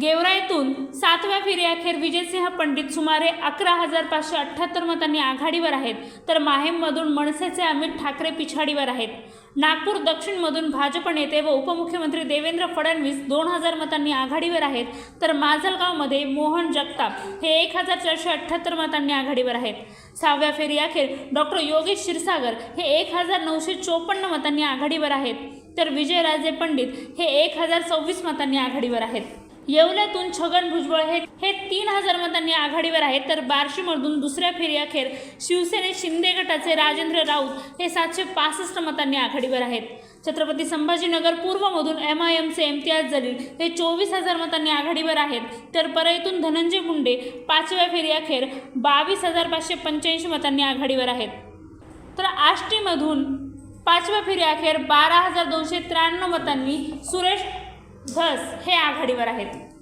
गेवराईतून सातव्या फेरीअखेर विजयसिंह पंडित सुमारे अकरा हजार पाचशे अठ्ठ्याहत्तर मतांनी आघाडीवर आहेत. तर माहेममधून मनसेचे अमित ठाकरे पिछाडीवर आहेत. नागपूर दक्षिणमधून भाजप नेते व उपमुख्यमंत्री देवेंद्र फडणवीस दोन हजार मतांनी आघाडीवर आहेत. तर माजलगावमध्ये मोहन जगताप हे एक हजार चारशे अठ्ठ्याहत्तर मतांनी आघाडीवर आहेत. सहाव्या फेरीअखेर डॉक्टर योगेश क्षीरसागर हे एक हजार नऊशे चोपन्न मतांनी आघाडीवर आहेत. तर विजयराजे पंडित हे एक हजार सव्वीस मतांनी आघाडीवर आहेत. येवल्यातून छगन भुजबळ हे हे तीन हजार मतांनी आघाडीवर आहेत. तर बार्शीमधून दुसऱ्या फेरीअखेर शिवसेने शिंदे गटाचे राजेंद्र राऊत हे सातशे पासष्ट मतांनी आघाडीवर आहेत. छत्रपती संभाजीनगर पूर्वमधून एम आय एमचे इम्तियाज जलील हे चोवीस हजार मतांनी आघाडीवर आहेत. तर परळीतून धनंजय मुंडे पाचव्या फेरीअखेर बावीस हजार पाचशे पंच्याऐंशी मतांनी आघाडीवर आहेत. तर आष्टीमधून पाचव्या फेरीअखेर बारा हजार दोनशे त्र्याण्णव मतांनी सुरेश धस हे आघाडीवर आहेत.